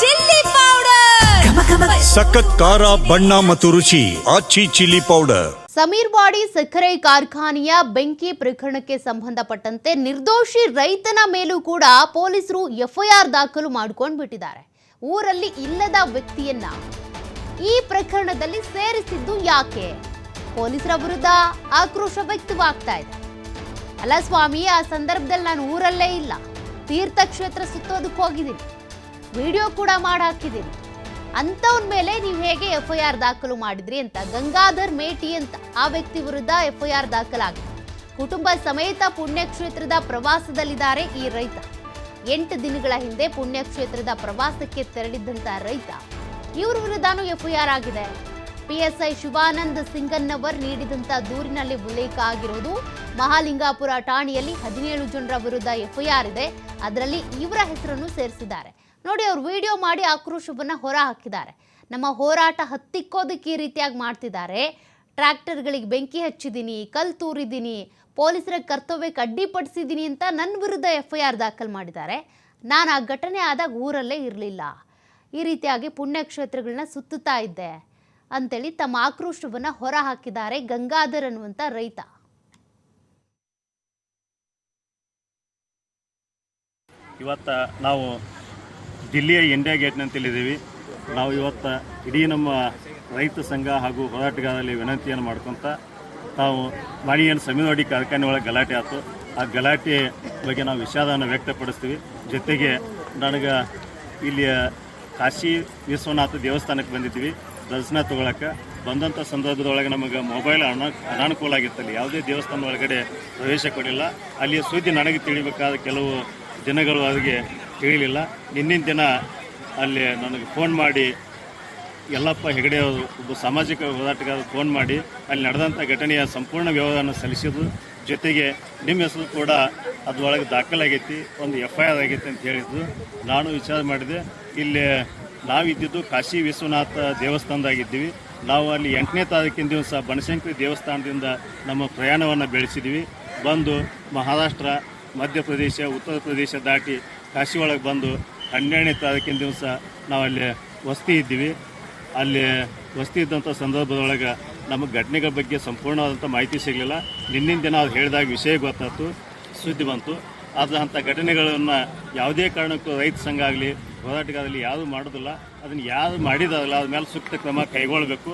Chilli powder. ಸಖತ್ ಖಾರ ಬಣ್ಣ ಮತ್ತು ರುಚಿ ಆಚಿ ಚಿಲ್ಲಿ ಪೌಡರ್. ಸಮೀರ್ವಾಡಿ ಸಕ್ಕರೆ ಕಾರ್ಖಾನೆಯ ಬೆಂಕಿ ಪ್ರಕರಣಕ್ಕೆ ಸಂಬಂಧಪಟ್ಟಂತೆ ನಿರ್ದೋಷಿ ರೈತನ ಮೇಲೂ ಕೂಡ ಪೊಲೀಸರು ಎಫ್ಐಆರ್ ದಾಖಲು ಮಾಡ್ಕೊಂಡು ಬಿಟ್ಟಿದ್ದಾರೆ. ಊರಲ್ಲಿ ಇಲ್ಲದ ವ್ಯಕ್ತಿಯನ್ನ ಈ ಪ್ರಕರಣದಲ್ಲಿ ಸೇರಿಸಿದ್ದು ಯಾಕೆ? ಪೊಲೀಸರ ವಿರುದ್ಧ ಆಕ್ರೋಶ ವ್ಯಕ್ತವಾಗ್ತಾ ಇದೆ. ಅಲ್ಲ ಸ್ವಾಮಿ ಆ ಸಂದರ್ಭದಲ್ಲಿ ನಾನು ಊರಲ್ಲೇ ಇಲ್ಲ. ತೀರ್ಥಕ್ಷೇತ್ರ ಸುತ್ತೋದಕ್ಕೆ ಹೋಗಿದ್ದೀನಿ. ವಿಡಿಯೋ ಕೂಡ ಮಾಡಿ ಹಾಕಿದ್ದೀನಿ ಅಂಥವ್ರ ಮೇಲೆ ನೀವು ಹೇಗೆ ಎಫ್ ಐ ಆರ್ ದಾಖಲು ಮಾಡಿದ್ರಿ ಅಂತ, ಗಂಗಾಧರ್ ಮೇಟಿ ಅಂತ ಆ ವ್ಯಕ್ತಿ ವಿರುದ್ಧ ಎಫ್ ಐ ಆರ್ ದಾಖಲಾಗಿದೆ. ಕುಟುಂಬ ಸಮೇತ ಪುಣ್ಯಕ್ಷೇತ್ರದ ಪ್ರವಾಸದಲ್ಲಿದ್ದಾರೆ ಈ ರೈತ. ಎಂಟು ದಿನಗಳ ಹಿಂದೆ ಪುಣ್ಯಕ್ಷೇತ್ರದ ಪ್ರವಾಸಕ್ಕೆ ತೆರಳಿದ್ದಂತ ರೈತ. ಇವ್ರ ವಿರುದ್ಧನೂ ಎಫ್ ಐ ಆರ್ ಆಗಿದೆ. ಪಿಎಸ್ಐ ಶಿವಾನಂದ್ ಸಿಂಗನ್ನವರ್ ನೀಡಿದಂತ ದೂರಿನಲ್ಲಿ ಉಲ್ಲೇಖ ಆಗಿರುವುದು ಮಹಾಲಿಂಗಾಪುರ ಠಾಣೆಯಲ್ಲಿ ಹದಿನೇಳು ಜನರ ವಿರುದ್ಧ ಎಫ್ಐಆರ್ ಇದೆ. ಅದರಲ್ಲಿ ಇವರ ಹೆಸರನ್ನು ಸೇರಿಸಿದ್ದಾರೆ. ನೋಡಿ ಅವ್ರು ವಿಡಿಯೋ ಮಾಡಿ ಆಕ್ರೋಶವನ್ನ ಹೊರ ಹಾಕಿದ್ದಾರೆ. ನಮ್ಮ ಹೋರಾಟ ಹತ್ತಿಕ್ಕೋದಕ್ಕೆ ಈ ರೀತಿಯಾಗಿ ಮಾಡ್ತಿದ್ದಾರೆ. ಟ್ರ್ಯಾಕ್ಟರ್ಗಳಿಗೆ ಬೆಂಕಿ ಹಚ್ಚಿದ್ದೀನಿ ಕಲ್ ತೂರಿದ್ದೀನಿ, ಪೊಲೀಸರ ಕರ್ತವ್ಯಕ್ಕೆ ಅಡ್ಡಿಪಡಿಸಿದ್ದೀನಿ ಅಂತ ನನ್ನ ವಿರುದ್ಧ ಎಫ್ ಐ ಆರ್ ದಾಖಲು ಮಾಡಿದ್ದಾರೆ. ನಾನು ಆ ಘಟನೆ ಆದಾಗ ಊರಲ್ಲೇ ಇರಲಿಲ್ಲ. ಈ ರೀತಿಯಾಗಿ ಪುಣ್ಯಕ್ಷೇತ್ರಗಳನ್ನ ಸುತ್ತುತ್ತಾ ಇದ್ದೆ ಅಂತೇಳಿ ತಮ್ಮ ಆಕ್ರೋಶವನ್ನು ಹೊರ ಹಾಕಿದ್ದಾರೆ ಗಂಗಾಧರ್ ಅನ್ನುವಂಥ ರೈತ. ಇವತ್ತು ನಾವು ದಿಲ್ಲಿಯ ಇಂಡಿಯಾ ಗೇಟ್ನಂತಲ್ಲಿದ್ದೀವಿ ನಾವು ಇವತ್ತು ಇಡೀ ನಮ್ಮ ರೈತ ಸಂಘ ಹಾಗೂ ಹೋರಾಟಗಾರರಲ್ಲಿ ವಿನಂತಿಯನ್ನು ಮಾಡ್ಕೊತ ನಾವು ಏನು ಸಮೀನವಾಡಿ ಕಾರ್ಖಾನೆ ಒಳಗೆ ಗಲಾಟೆ ಆಯಿತು. ಆ ಗಲಾಟೆ ಬಗ್ಗೆ ನಾವು ವಿಷಾದವನ್ನು ವ್ಯಕ್ತಪಡಿಸ್ತೀವಿ. ಜೊತೆಗೆ ನನಗೆ ಇಲ್ಲಿಯ ಕಾಶಿ ವಿಶ್ವನಾಥ ದೇವಸ್ಥಾನಕ್ಕೆ ಬಂದಿದ್ದೀವಿ. ದರ್ಶನ ತಗೊಳಕ್ಕೆ. ಬಂದಂಥ ಸಂದರ್ಭದೊಳಗೆ ನಮಗೆ ಮೊಬೈಲ್ ಅನ, ಅನಾನುಕೂಲ ಆಗಿತ್ತಲ್ಲಿ. ಯಾವುದೇ ದೇವಸ್ಥಾನ ಒಳಗಡೆ ಪ್ರವೇಶ ಕೊಡಿಲ್ಲ ಅಲ್ಲಿಯ ಸುದ್ದಿ ನನಗೆ ತಿಳಿಬೇಕಾದ ಕೆಲವು ದಿನಗಳು ಅದಕ್ಕೆ ತಿಳಿಲಿಲ್ಲ. ನಿನ್ನಿನ ದಿನ ಅಲ್ಲಿ ನನಗೆ ಫೋನ್ ಮಾಡಿ, ಯಲ್ಲಪ್ಪ ಹೆಗಡೆ ಅವರು ಒಬ್ಬ ಸಾಮಾಜಿಕ ಹೋರಾಟಗಾರರು ಫೋನ್ ಮಾಡಿ, ಅಲ್ಲಿ ನಡೆದಂಥ ಘಟನೆಯ ಸಂಪೂರ್ಣ ವಿವರವನ್ನು ಸಲ್ಲಿಸಿದ್ರು ಜೊತೆಗೆ ನಿಮ್ಮ ಹೆಸರು ಕೂಡ ಅದರೊಳಗೆ ದಾಖಲಾಗೈತಿ, ಒಂದು ಎಫ್ ಐ ಆರ್ ಆಗೈತಿ ಅಂತ ಹೇಳಿದ್ರು ನಾನು ವಿಚಾರ ಮಾಡಿದೆ. ಇಲ್ಲಿ ನಾವಿದ್ದಿದ್ದು ಕಾಶಿ ವಿಶ್ವನಾಥ ದೇವಸ್ಥಾನದಾಗಿದ್ದೀವಿ. ನಾವು ಅಲ್ಲಿ ಎಂಟನೇ ತಾರೀಕಿನ ದಿವಸ ಬನಶಂಕರಿ ದೇವಸ್ಥಾನದಿಂದ ನಮ್ಮ ಪ್ರಯಾಣವನ್ನು ಬೆಳೆಸಿದ್ವಿ ಬಂದು ಮಹಾರಾಷ್ಟ್ರ ಮಧ್ಯಪ್ರದೇಶ, ಉತ್ತರ ಪ್ರದೇಶ ದಾಟಿ ಕಾಶಿ ಒಳಗೆ ಬಂದು ಹನ್ನೆರಡನೇ ತಾರೀಕಿನ ದಿವಸ ನಾವು ಅಲ್ಲಿ ವಸ್ತಿ ಇದ್ದೀವಿ. ಅಲ್ಲಿ ವಸ್ತಿ ಇದ್ದಂಥ ಸಂದರ್ಭದೊಳಗೆ ನಮಗೆ ಘಟನೆಗಳ ಬಗ್ಗೆ ಸಂಪೂರ್ಣವಾದಂಥ ಮಾಹಿತಿ ಸಿಗಲಿಲ್ಲ. ನಿನ್ನಿನ ದಿನ ಅದು ಹೇಳಿದಾಗ ವಿಷಯ ಗೊತ್ತಾಯ್ತು, ಸುದ್ದಿ ಬಂತು. ಆದರೆ ಅಂಥ ಘಟನೆಗಳನ್ನು ಯಾವುದೇ ಕಾರಣಕ್ಕೂ ರೈತ ಸಂಘ ಆಗಲಿ ಹೋರಾಟಗಾರರಲ್ಲಿ ಯಾರೂ ಮಾಡೋದಿಲ್ಲ. ಅದನ್ನು ಯಾರು ಮಾಡಿದಾರಲ್ಲ ಅದ್ರ ಮೇಲೆ ಸೂಕ್ತ ಕ್ರಮ ಕೈಗೊಳ್ಳಬೇಕು